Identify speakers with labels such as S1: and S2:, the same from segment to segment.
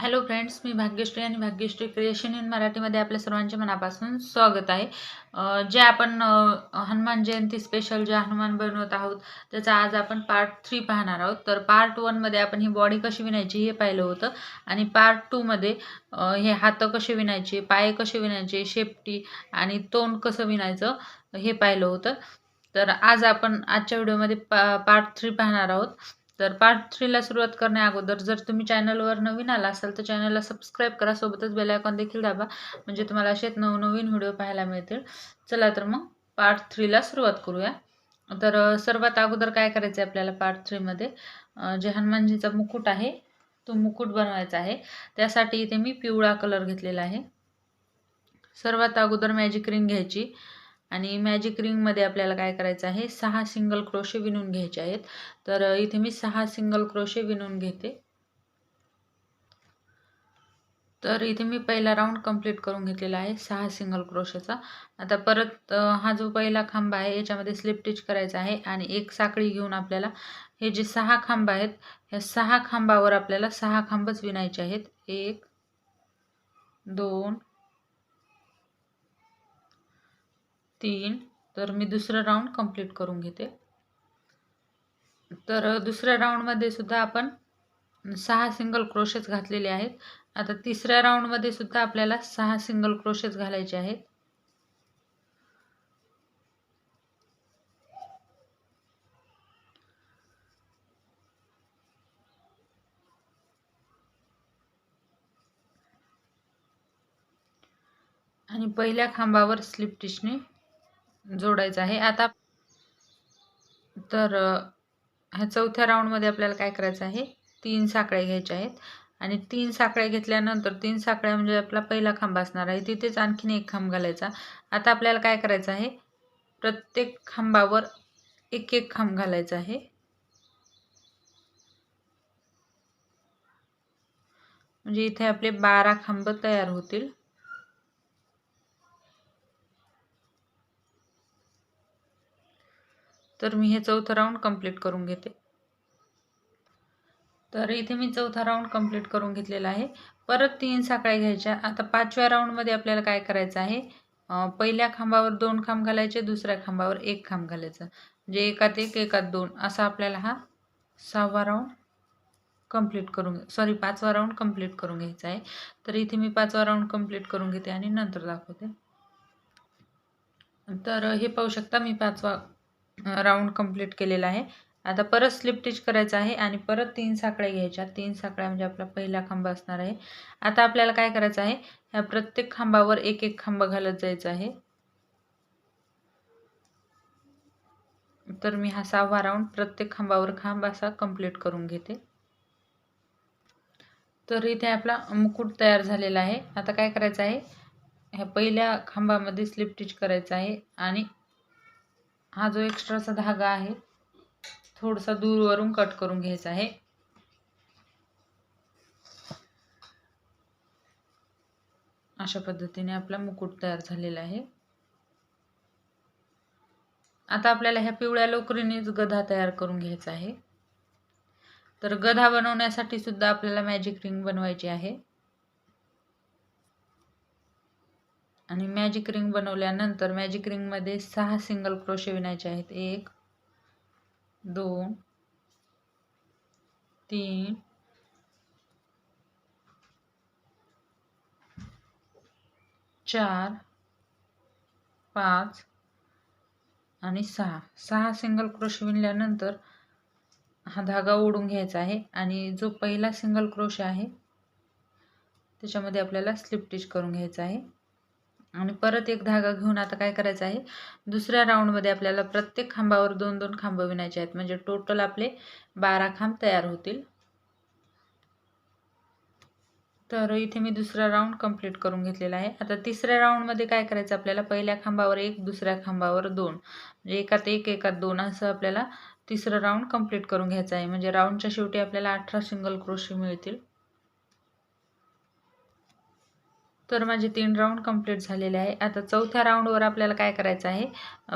S1: Hello friends मी भाग्यश्री आणि Bhagyashree creation in मराठीमध्ये आपल्या सर्वांचे मनापासून स्वागत आहे. जे आपण हनुमान जयंती स्पेशल जे हनुमान बनवत आहोत त्याचा आज आपण पार्ट थ्री पाहणार आहोत. तर पार्ट वनमध्ये आपण ही बॉडी कशी विणायची हे पाहिलं होतं. आणि पार्ट टूमध्ये हे हात कसे विणायचे पाय कसे विणायचे शेपटी आणि तोंड कसं विणायचं हे पाहिलं होतं. तर आज आपण आजच्या व्हिडिओमध्ये पा पार्ट थ्री पाहणार आहोत. तर पार्ट थ्रीला सुरुवात करण्या अगोदर जर तुम्ही चॅनलवर नवीन आला असाल तर चॅनलला सबस्क्राईब करा. सोबतच बेल आयकॉन देखील दाबा म्हणजे तुम्हाला असेच नवनवीन व्हिडिओ पाहायला मिळतील. चला तर मग पार्ट थ्रीला सुरुवात करूया. तर सर्वात अगोदर काय करायचं आहे आपल्याला पार्ट थ्रीमध्ये जे हनुमानजीचा मुकुट आहे तो मुकुट बनवायचा आहे. त्यासाठी इथे मी पिवळा कलर घेतलेला आहे. सर्वात अगोदर मॅजिक रिंग घ्यायची. आणि मॅजिक रिंगमध्ये आपल्याला काय करायचं आहे? सहा सिंगल क्रोशे विणून घ्यायचे आहेत. तर इथे मी सहा सिंगल क्रोशे विणून घेते. तर इथे मी पहिला राऊंड कंप्लीट करून घेतलेला आहे सहा सिंगल क्रोशेचा आता परत हा जो पहिला खांब आहे याच्यामध्ये स्लिप टिच करायचा आहे आणि एक साखळी घेऊन आपल्याला हे जे सहा खांब आहेत ह्या सहा खांबावर आपल्याला सहा खांबच विणायचे आहेत. एक दोन तीन. तर मी दुसरा राऊंड कंप्लीट करून घेते. तर दुसऱ्या राऊंडमध्ये सुद्धा आपण सहा सिंगल क्रोशेस घातलेले आहेत. आता तिसऱ्या राऊंडमध्ये सुद्धा आपल्याला सहा सिंगल क्रोशेस घालायचे आहेत. आणि पहिल्या खांबावर स्लिप टिचने जोडायचं आहे. आता तर ह्या चौथ्या राऊंडमध्ये आपल्याला काय करायचं आहे? तीन साखळ्या घ्यायच्या आहेत. आणि तीन साखळ्या घेतल्यानंतर तीन साखळ्या म्हणजे आपला पहिला खांब असणार आहे. तिथेच आणखीन एक खांब घालायचा. आता आपल्याला काय करायचं आहे? प्रत्येक खांबावर एक एक खांब घालायचा आहे. म्हणजे इथे आपले बारा खांब तयार होतील. तर मी हे चौथं राऊंड कंप्लीट करून घेते. तर इथे मी चौथा राऊंड कंप्लीट करून घेतलेला आहे. परत तीन साखळ्या घ्यायच्या. आता पाचव्या राऊंडमध्ये आपल्याला काय करायचं आहे? पहिल्या खांबावर दोन खांब घालायचे दुसऱ्या खांबावर एक खांब घालायचं. म्हणजे एकात एक एकात दोन. असा आपल्याला हा सहावा राऊंड कंप्लीट करून सॉरी पाचवा राऊंड कंप्लीट करून घ्यायचा आहे. तर इथे मी पाचवा राऊंड कंप्लीट करून घेते आणि नंतर दाखवते. तर हे पाहू शकता मी पाचवा राऊंड कंप्लीट केलेला आहे. आता परत स्लिप टिच करायचं आहे आणि परत तीन साखळ्या घ्यायच्या. तीन साखळ्या म्हणजे आपला पहिला खांब असणार आहे. आता आपल्याला काय करायचं आहे? ह्या प्रत्येक खांबावर एक एक खांब घालत जायचं आहे. तर मी हा सहावा राऊंड प्रत्येक खांबावर खांब असा कंप्लीट करून घेते. तर इथे आपला मुकुट तयार झालेला आहे. आता काय करायचं आहे? ह्या पहिल्या खांबामध्ये स्लिप टिच करायचं आहे आणि हा जो एक्स्ट्राचा धागा आहे थोडासा दूरवरून कट करून घ्यायचा आहे. अशा पद्धतीने आपला मुकुट तयार झालेला आहे. आता आपल्याला ह्या पिवळ्या लोकरीनेच गधा तयार करून घ्यायचा आहे. तर गधा बनवण्यासाठी सुद्धा आपल्याला मॅजिक रिंग बनवायची आहे. आणि मॅजिक रिंग बनवल्यानंतर मॅजिक रिंगमध्ये सहा सिंगल क्रोशे विणायचे आहेत. एक दोन तीन चार पाच आणि सहा. सहा सिंगल क्रोश विणल्यानंतर हा धागा ओढून घ्यायचा आहे आणि जो पहिला सिंगल क्रोश आहे त्याच्यामध्ये आपल्याला स्लिप स्टिच करून घ्यायचा आहे. आणि परत एक धागा घेऊन आता काय करायचं आहे? दुसऱ्या राऊंडमध्ये आपल्याला प्रत्येक खांबावर दोन दोन खांब विणायचे आहेत. म्हणजे टोटल आपले बारा खांब तयार होतील. तर इथे मी दुसरा राऊंड कंप्लीट करून घेतलेला आहे. आता तिसऱ्या राऊंडमध्ये काय करायचं आपल्याला? पहिल्या खांबावर एक दुसऱ्या खांबावर दोन. म्हणजे एकात एक एकात दोन असं आपल्याला तिसरं राऊंड कंप्लीट करून घ्यायचं आहे. म्हणजे राऊंडच्या शेवटी आपल्याला अठरा सिंगल क्रोशी मिळतील. तर माझे तीन राऊंड कंप्लीट झालेले आहे. आता चौथ्या राऊंडवर आपल्याला काय करायचं आहे?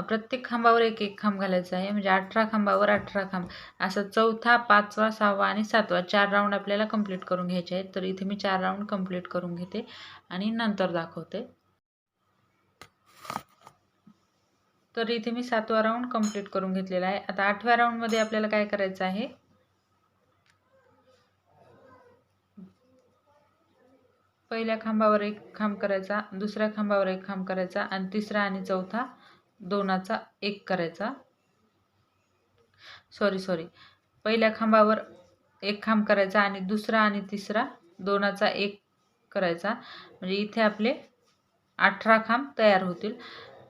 S1: प्रत्येक खांबावर एक एक खांब घालायचा आहे. म्हणजे अठरा खांबावर अठरा खांब. असं चौथा पाचवा सहावा आणि सातवा चार राऊंड आपल्याला कंप्लीट करून घ्यायचे आहेत. तर इथे मी चार राऊंड कंप्लीट करून घेते आणि नंतर दाखवते. तर इथे मी सातवा राऊंड कंप्लीट करून घेतलेला आहे. आता आठव्या राऊंडमध्ये आपल्याला काय करायचं आहे? पहिल्या खांबावर एक खांब करायचा दुसऱ्या खांबावर एक खांब करायचा आणि तिसरा आणि चौथा दोनाचा एक करायचा. सॉरी सॉरी पहिल्या खांबावर एक खांब करायचा आणि दुसरा आणि तिसरा दोनाचा एक करायचा. म्हणजे इथे आपले अठरा खांब तयार होतील.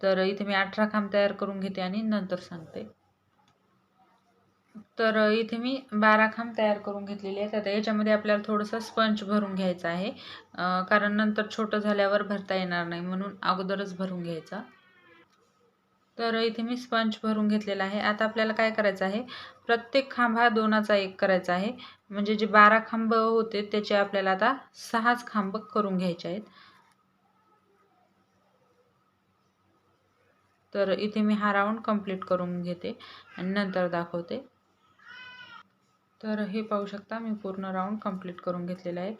S1: तर इथे मी अठरा खांब तयार करून घेते आणि नंतर सांगते. तर इथे मी बारा खांब तयार करून घेतलेले आहेत. आता याच्यामध्ये आपल्याला थोडंसं स्पंज भरून घ्यायचं आहे. कारण नंतर छोटं झाल्यावर भरता येणार नाही. म्हणून अगोदरच भरून घ्यायचा. तर इथे मी स्पंज भरून घेतलेला आहे. आता आपल्याला काय करायचं आहे? प्रत्येक खांब हा दोनाचा एक करायचा आहे. म्हणजे जे बारा खांब होते त्याचे आपल्याला आता सहाच खांब करून घ्यायचे आहेत. तर इथे मी हा राऊंड कंप्लीट करून घेते आणि नंतर दाखवते. तर हे पाहू शकता मी पूर्ण राऊंड कंप्लीट करून घेतलेला आहे.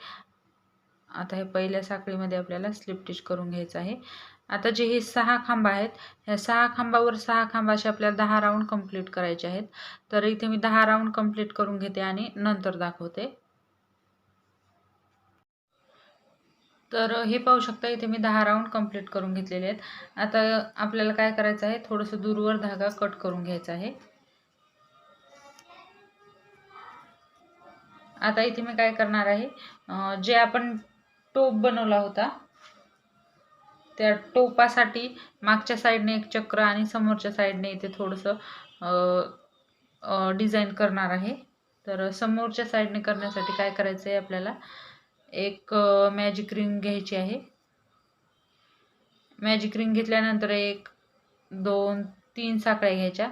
S1: आता हे पहिल्या साखळीमध्ये आपल्याला स्लिप टिच करून घ्यायचं आहे. आता जे हे सहा खांब आहेत ह्या सहा खांबावर सहा खांबाशी आपल्याला दहा राऊंड कंप्लीट करायचे आहेत. तर इथे मी दहा राऊंड कंप्लीट करून घेते आणि नंतर दाखवते. तर हे पाहू शकता इथे मी दहा राऊंड कंप्लीट करून घेतलेले आहेत. आता आपल्याला काय करायचं आहे थोडंसं दूरवर धागा कट करून घ्यायचा आहे. आता इथे मी काय करणार आहे जे आपण टोप बनवला होता त्या टोपासाठी मागच्या साईडने एक चक्र आणि समोरच्या साईडने इथे थोडंसं डिझाईन करणार आहे. तर समोरच्या साईडने करण्यासाठी काय करायचं आहे आपल्याला एक मॅजिक रिंग घ्यायची आहे. मॅजिक रिंग घेतल्यानंतर एक दोन तीन साकळ्या घ्यायच्या.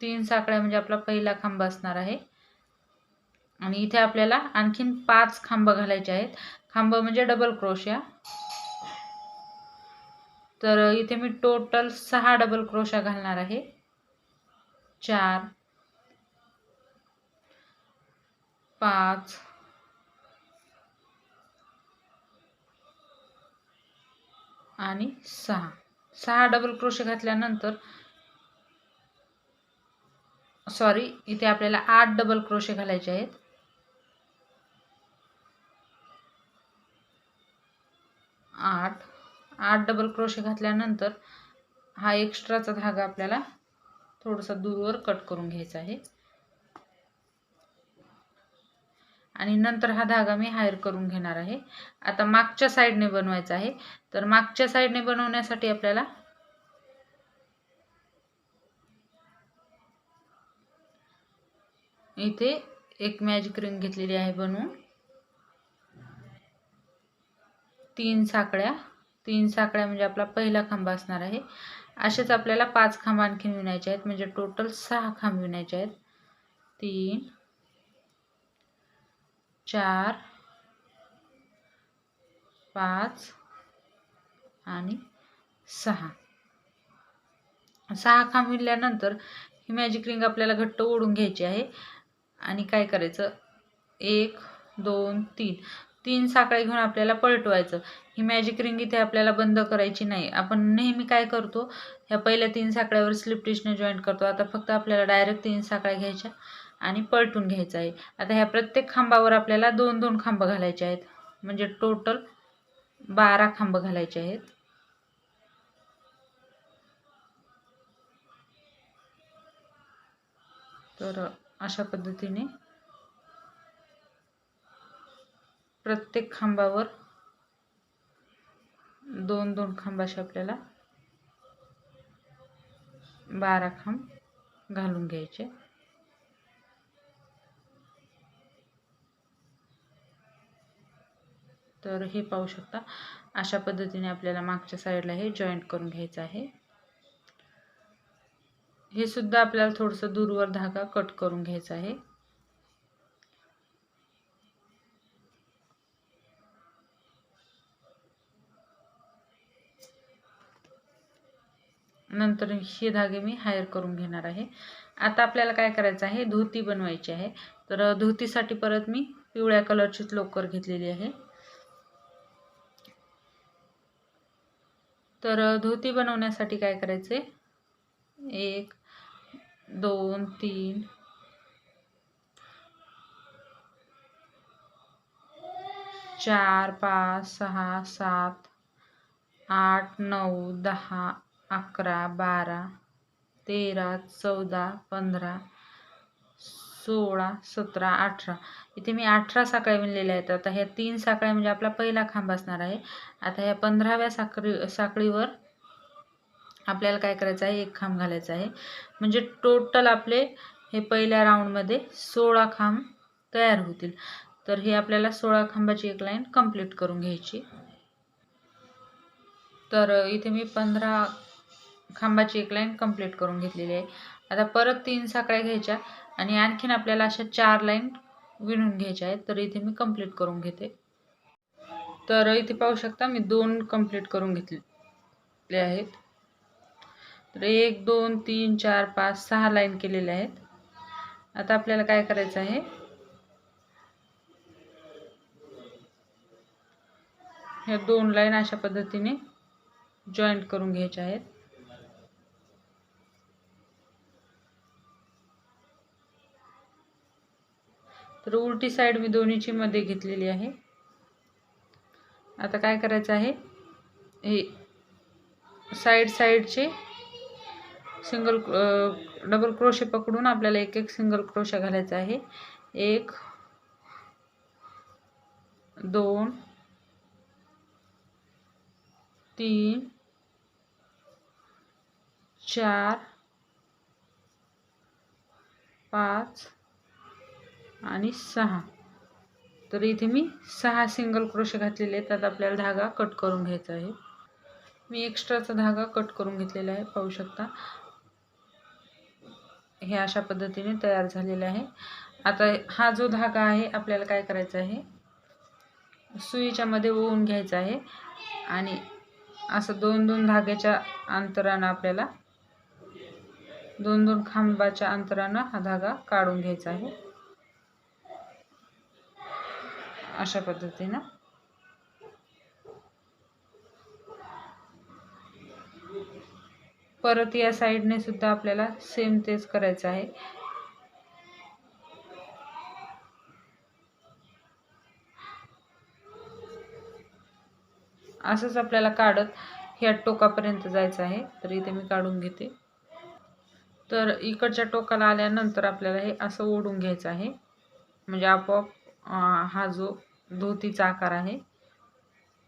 S1: तीन साकळ्या म्हणजे आपला पहिला खांब असणार आहे. आणि इथे आपल्याला आणखीन पाच खांब घालायचे आहेत. खांब म्हणजे डबल क्रोशिया तर इथे मी टोटल सहा डबल क्रोशा घालणार आहे. चार पाच आणि सहा. सहा डबल क्रोशे घातल्यानंतर सॉरी इथे आपल्याला आठ डबल क्रोशे घालायचे आहेत आठ आठ डबल क्रोशे घातल्यानंतर हा एक्स्ट्राचा धागा आपल्याला थोडासा दूरवर कट करून घ्यायचा आहे. आणि नंतर हा धागा मी हायर करून घेणार आहे. आता मागच्या साईडने बनवायचा आहे. तर मागच्या साईडने बनवण्यासाठी आपल्याला इथे एक मॅजिक रिंग घेतलेली आहे बनवून. तीन साकळ्या तीन साखळ्या म्हणजे आपला पहिला खांब असणार आहे. असेच आपल्याला पाच खांब आणखीन विणायचे आहेत. म्हणजे टोटल सहा खांब विणायचे आहेत. तीन चार पाच आणि सहा. सहा खांब विणल्यानंतर ही मॅजिक रिंग आपल्याला घट्ट ओढून घ्यायची आहे. आणि काय करायचं? एक दोन तीन. तीन साखळी घेऊन आपल्याला पलटवायचं. ही मॅजिक रिंग इथे आपल्याला बंद करायची नाही. आपण नेहमी काय करतो? ह्या पहिल्या तीन साखळ्यावर स्लिप टिशने जॉईंट करतो. आता फक्त आपल्याला डायरेक्ट तीन साखळ्या घ्यायच्या आणि पलटून घ्यायचं आहे. आता ह्या प्रत्येक खांबावर आपल्याला दोन दोन खांब घालायचे आहेत. म्हणजे टोटल बारा खांब घालायचे आहेत. तर अशा पद्धतीने प्रत्येक खांबावर दोन दोन खांबाशी आपल्याला बारा खांब घालून घ्यायचे. तर हे पाहू शकता अशा पद्धतीने आपल्याला मागच्या साईडला हे जॉईंट करून घ्यायचं आहे. हे सुद्धा आपल्याला थोडंसं दूरवर धागा कट करून घ्यायचा आहे. नंतर हे धागे मी हायर करून घेणार आहे. आता आपल्याला काय करायचं आहे? धोती बनवायची आहे. तर धोतीसाठी परत मी पिवळ्या कलरचीच लोकर घेतलेली आहे. तर धोती बनवण्यासाठी काय करायचे एक दोन तीन. चार पाच सहा सात आठ नऊ दहा अकरा बारा तेरा चौदा पंधरा सोळा सतरा अठरा. इथे मी अठरा साखळ्या विणलेल्या आहेत. आता ह्या तीन साखळ्या म्हणजे आपला पहिला खांब असणार आहे. आता ह्या पंधराव्या साखळी साखळीवर आपल्याला काय करायचं आहे? एक खांब घालायचा आहे. म्हणजे टोटल आपले हे पहिल्या राऊंडमध्ये सोळा खांब तयार होतील. तर हे आपल्याला सोळा खांबाची एक लाईन कंप्लीट करून घ्यायची. तर इथे मी पंधरा खांबाची एक लाईन कंप्लीट करून घेतलेली आहे. आता परत तीन साखळ्या घ्यायच्या आणि आणखीन आपल्याला अशा चार लाईन विणून घ्यायच्या आहेत. तर इथे मी कंप्लीट करून घेते. तर इथे पाहू शकता मी दोन कंप्लीट करून घेतले आहेत. तर एक दोन तीन चार पाच सहा लाईन केलेल्या आहेत. आता आपल्याला काय करायचं आहे? ह्या दोन लाईन अशा पद्धतीने जॉईंट करून घ्यायच्या आहेत. तर उलटी साईड मी दोन्हीची मध्ये घेतलेली आहे. आता काय करायचं आहे? हे साईड साईडचे सिंगल डबल क्रोशे पकडून आपल्याला एक एक सिंगल क्रोशा घालायचा आहे. एक दोन तीन चार पाच आणि सहा. तर इथे मी सहा सिंगल क्रोशे घातलेले आहेत. त्यात आपल्याला धागा कट करून घ्यायचा आहे. मी एक्स्ट्राचा धागा कट करून घेतलेला आहे. पाहू शकता. हे अशा पद्धतीने तयार झालेलं आहे. आता हा जो धागा आहे आपल्याला काय करायचा आहे? सुईच्या मध्ये ओवून घ्यायचा आहे. आणि असं दोन दोन धाग्याच्या अंतरानं आपल्याला दोन दोन खांबाच्या अंतरानं हा धागा काढून घ्यायचा आहे. अशा पद्धतीनं. परत या साईडने सुद्धा आपल्याला सेम तेच करायचं आहे. असंच आपल्याला काढत ह्या टोकापर्यंत जायचं आहे. तर इथे मी काढून घेते. तर इकडच्या टोकाला आल्यानंतर आपल्याला हे असं ओढून घ्यायचं आहे. म्हणजे आपोआप हा जो धोतीचा आकार आहे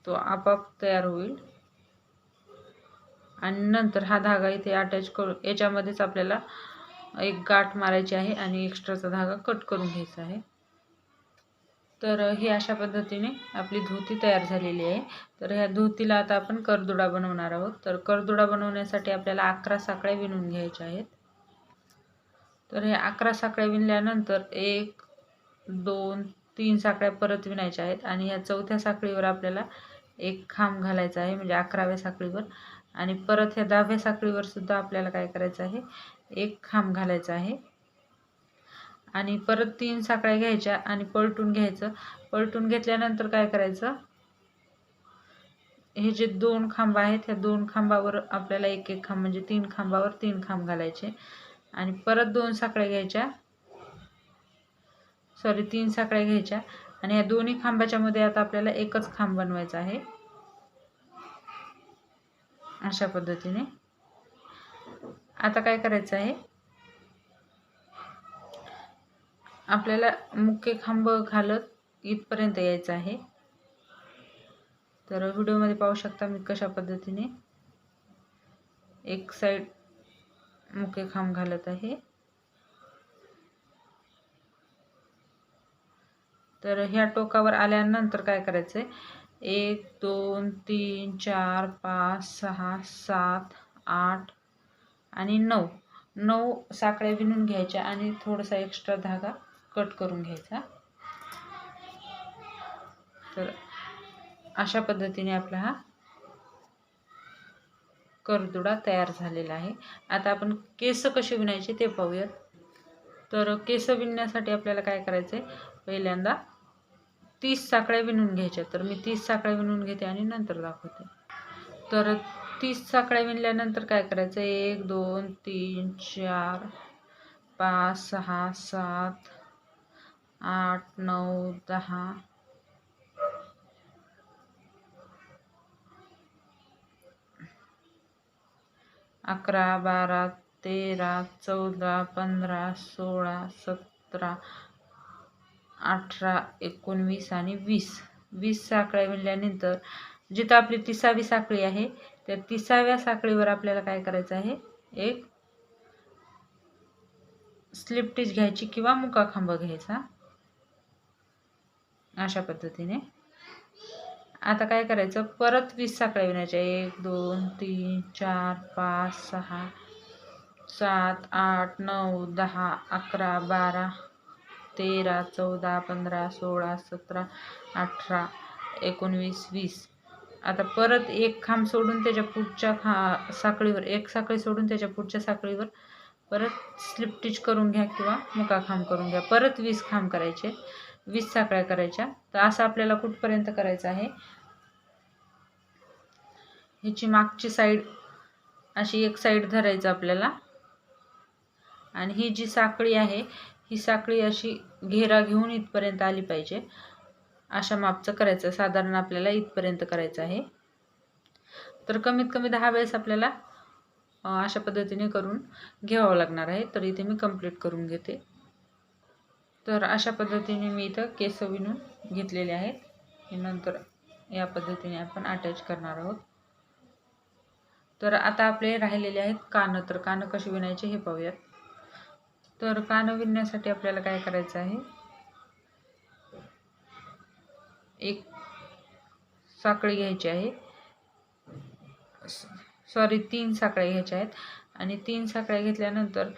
S1: तो आपोआप तयार होईल. आणि नंतर हा धागा इथे अटॅच करू याच्यामध्येच आपल्याला एक गाठ मारायची आहे आणि एक्स्ट्राचा धागा कट करून घ्यायचा आहे. तर हे अशा पद्धतीने आपली धोती तयार झालेली आहे. तर ह्या धोतीला आता आपण करदुडा बनवणार आहोत. तर करदुडा बनवण्यासाठी आपल्याला अकरा साखळ्या विणून घ्यायच्या आहेत. तर हे अकरा साखळ्या विणल्यानंतर एक दोन तीन साखळ्या परत विणायच्या आहेत आणि या चौथ्या साखळीवर आपल्याला एक खांब घालायचा आहे म्हणजे अकराव्या साखळीवर. आणि परत ह्या दहाव्या साखळीवर सुद्धा आपल्याला काय करायचं आहे एक खांब घालायचा आहे. आणि परत तीन साखळ्या घ्यायच्या आणि पलटून घ्यायचं. पलटून घेतल्यानंतर काय करायचं हे जे दोन खांब आहेत ह्या दोन खांबावर आपल्याला एक एक खांब म्हणजे तीन खांबावर तीन खांब घालायचे. आणि परत दोन साखळ्या घ्यायच्या. सॉरी तीन साखळ्या घ्यायच्या. आणि या दोन्ही खांबाच्या मध्ये आता आपल्याला एकच खांब बनवायचा आहे. अशा पद्धतीने. आता काय करायचं आहे? आपल्याला मुख्य खांब घालत इथपर्यंत यायचं आहे. तर व्हिडिओमध्ये पाहू शकता मी कशा पद्धतीने एक साईड मुख्य खांब घालत आहे. तर ह्या टोकावर आल्यानंतर काय करायचं आहे एक दोन तीन चार पाच सहा सात आठ आणि नऊ. नऊ साखळ्या विणून घ्यायच्या आणि थोडासा एक्स्ट्रा धागा कट करून घ्यायचा. तर अशा पद्धतीने आपला हा करदुडा तयार झालेला आहे. आता आपण केस कसे विणायचे ते पाहूयात. तर केस विणण्यासाठी आपल्याला काय करायचं आहे पहिल्यांदा तीस साकळ्या विणून घ्यायच्या. तर मी तीस साकळ्या विणून घेते आणि नंतर दाखवते. तर तीस साकळ्या विणल्यानंतर काय करायचं? एक दोन तीन चार पाच सहा सात आठ नऊ दहा अकरा बारा तेरा चौदा पंधरा सोळा सतरा अठरा एकोणवीस आणि वीस. वीस साखळ्या विणल्यानंतर जिथं आपली तिसावी साखळी आहे त्या तिसाव्या साखळीवर आपल्याला काय करायचं आहे? एक स्लिप टीच घ्यायची किंवा मुका खांब घ्यायचा. अशा पद्धतीने. आता काय करायचं? परत वीस साखळ्या विणायच्या. एक दोन तीन चार पाच सहा सात आठ नऊ दहा अकरा बारा तेरा चौदा पंधरा सोळा सतरा अठरा एकोणवीस वीस. आता परत एक खांब सोडून त्याच्या पुढच्या खा साखळीवर एक साखळी सोडून त्याच्या पुढच्या साखळीवर परत स्लिप टिच करून घ्या किंवा मुका खांब करून घ्या. परत वीस खांब करायचे. वीस साखळ्या करायच्या. तर असं आपल्याला कुठपर्यंत करायचं आहे? ह्याची मागची साईड अशी एक साईड धरायचं आपल्याला. आणि ही जी साखळी आहे ही साखळी अशी घेरा घेऊन इथपर्यंत आली पाहिजे. अशा मापचं करायचं. साधारण आपल्याला इथपर्यंत करायचं आहे. तर कमीत कमी दहा वेळेस आपल्याला अशा पद्धतीने करून घ्यावं लागणार आहे. तर इथे मी कंप्लीट करून घेते. तर अशा पद्धतीने मी इथं केस विणून घेतलेले आहेत. नंतर या पद्धतीने आपण अटॅच करणार आहोत. तर आता आपले राहिलेले आहेत कानं. तर कानं कशी विणायचे हे पाहूयात. तर कानं विणण्यासाठी आपल्याला काय करायचं आहे? एक साखळी घ्यायची आहे. सॉरी तीन साखळ्या घ्यायच्या आहेत. आणि तीन साखळ्या घेतल्यानंतर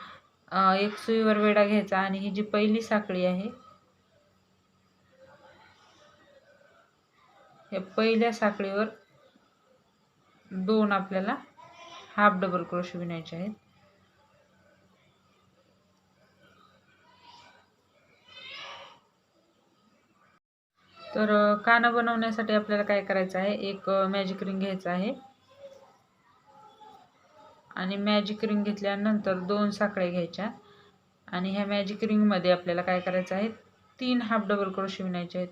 S1: एक सुईवर वेडा घ्यायचा आणि ही जी पहिली साखळी आहे या पहिल्या साखळीवर दोन आपल्याला हाफ डबल क्रोश विणायचे आहेत. तर कानं बनवण्यासाठी आपल्याला काय करायचं आहे? एक मॅजिक रिंग घ्यायचं आहे. आणि मॅजिक रिंग घेतल्यानंतर दोन साखळ्या घ्यायच्या. आणि ह्या मॅजिक रिंगमध्ये आपल्याला काय करायचं आहे? तीन हाफ डबल क्रोश विणायचे आहेत.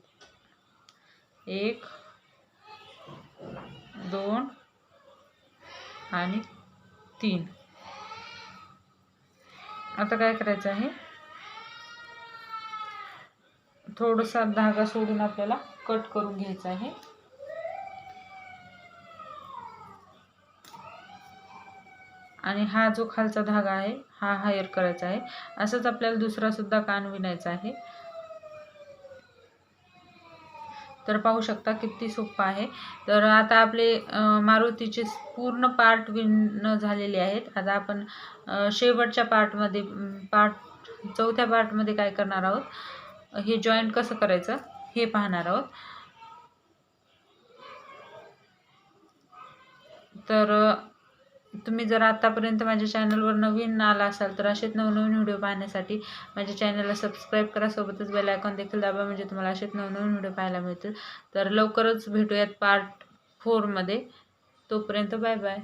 S1: एक दोन आणि तीन. आता काय करायचं आहे? थोडासा धागा सोडून आपल्याला कट करून घ्यायचा आहे. आणि हा जो खालचा धागा आहे हा हायर करायचा आहे. असंच आपल्याला दुसरा सुद्धा कान विणायचा आहे. तर पाहू शकता किती सोपं आहे. तर आता आपले मारुतीचे पूर्ण पार्ट विण झालेले आहेत. आता आपण शेवटच्या पार्टमध्ये पार्ट चौथ्या पार्टमध्ये काय करणार आहोत? हे जॉईंट कसं करायचं? हे पाहणार आहोत. तर तुम्ही जर आत्तापर्यंत माझ्या चॅनलवर नवीन आला असाल तर असेच नवनवीन व्हिडिओ पाहण्यासाठी माझ्या चॅनलला सबस्क्राईब करा. सोबतच बेल आयकॉन देखील दाबा म्हणजे तुम्हाला असेच नवनवीन व्हिडिओ पाहायला मिळतील. तर लवकरच भेटूयात पार्ट फोरमध्ये तोपर्यंत बाय बाय